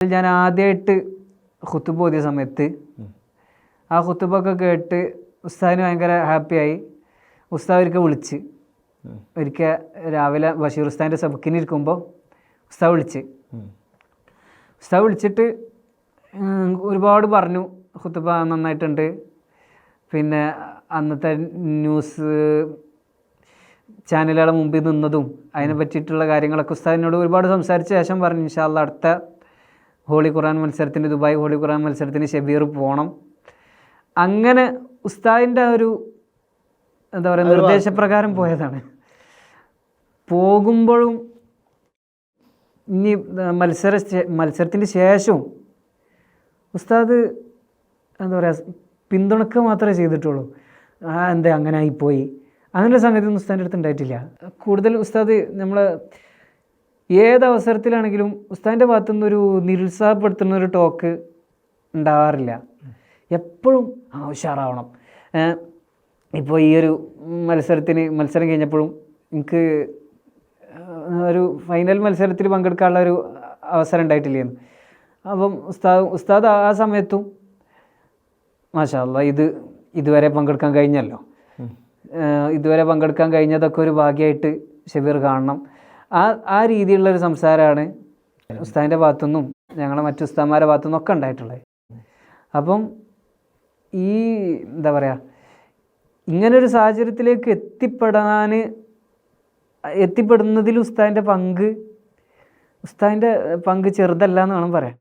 ഞാൻ ആദ്യമായിട്ട് ഹുത്തുബ് ഓതിയ സമയത്ത് ആ ഹുത്തുബൊക്കെ കേട്ട് ഉസ്താദിന് ഭയങ്കര ഹാപ്പിയായി. ഉസ്താദ് ഒരിക്കൽ വിളിച്ച് ഒരിക്കൽ രാവിലെ ബഷീർ ഉസ്താദിന്റെ സബക്കിന് ഇരിക്കുമ്പോൾ ഉസ്താദ് വിളിച്ച്. ഉസ്താദ് വിളിച്ചിട്ട് ഒരുപാട് പറഞ്ഞു. ഹുത്തുബ നന്നായിട്ടുണ്ട്. പിന്നെ അന്നത്തെ ന്യൂസ് ചാനലുകളെ മുമ്പിൽ നിന്നതും അതിനെ പറ്റിയിട്ടുള്ള കാര്യങ്ങളൊക്കെ ഉസ്താദിനോട് ഒരുപാട് സംസാരിച്ച ശേഷം പറഞ്ഞു ഇൻഷാല്ല അടുത്ത ഹോളി ഖുറാൻ മത്സരത്തിന് ദുബായ് ഹോളി ഖുറാൻ മത്സരത്തിന് ഷബീർ പോകണം അങ്ങനെ ഉസ്താദിന്റെ ഒരു എന്താ പറയുക നിർദ്ദേശപ്രകാരം പോയതാണ്. പോകുമ്പോഴും ഇനി മത്സര മത്സരത്തിന്റെ ശേഷവും ഉസ്താദ് എന്താ പറയുക പിന്തുണക്കുക മാത്രമേ ചെയ്തിട്ടുള്ളൂ. ആ എന്താ അങ്ങനെ ആയിപ്പോയി. അങ്ങനെ സംഗതി ഒന്നും ഉസ്താദിന്റെ അടുത്ത് ഉണ്ടായിട്ടില്ല. കൂടുതൽ ഉസ്താദ് നമ്മൾ ഏത് അവസരത്തിലാണെങ്കിലും ഉസ്താദിന്റെ ഭാഗത്തു നിന്നൊരു നിരുത്സാഹപ്പെടുത്തുന്ന ഒരു ടോക്ക് ഉണ്ടാവാറില്ല. എപ്പോഴും ആ ഉഷാറാവണം. ഇപ്പോൾ ഈ ഒരു മത്സരത്തിന് മത്സരം കഴിഞ്ഞപ്പോഴും എനിക്ക് ഒരു ഫൈനൽ മത്സരത്തിൽ പങ്കെടുക്കാനുള്ള ഒരു അവസരം ഉണ്ടായിട്ടില്ലേന്ന്. അപ്പം ഉസ്താദ് ഉസ്താദ് ആ സമയത്തും മാഷാല്ല ഇത് ഇതുവരെ പങ്കെടുക്കാൻ കഴിഞ്ഞല്ലോ. ഇതുവരെ പങ്കെടുക്കാൻ കഴിഞ്ഞതൊക്കെ ഒരു ഭാഗ്യമായിട്ട് ഷബീർ കാണണം. ആ ആ രീതിയിലുള്ള ഒരു സംസാരമാണ് ഉസ്താദിന്റെ ഭാഗത്തുനിന്നും ഞങ്ങളെ മറ്റു ഉസ്താന്മാരുടെ ഭാഗത്തുനിന്നും ഒക്കെ ഉണ്ടായിട്ടുള്ളത്. അപ്പം ഈ എന്താ പറയുക ഇങ്ങനൊരു സാഹചര്യത്തിലേക്ക് എത്തിപ്പെടാൻ എത്തിപ്പെടുന്നതിൽ ഉസ്താദിന്റെ പങ്ക് ഉസ്താദിന്റെ പങ്ക് ചെറുതല്ല എന്ന് വേണം പറയാൻ.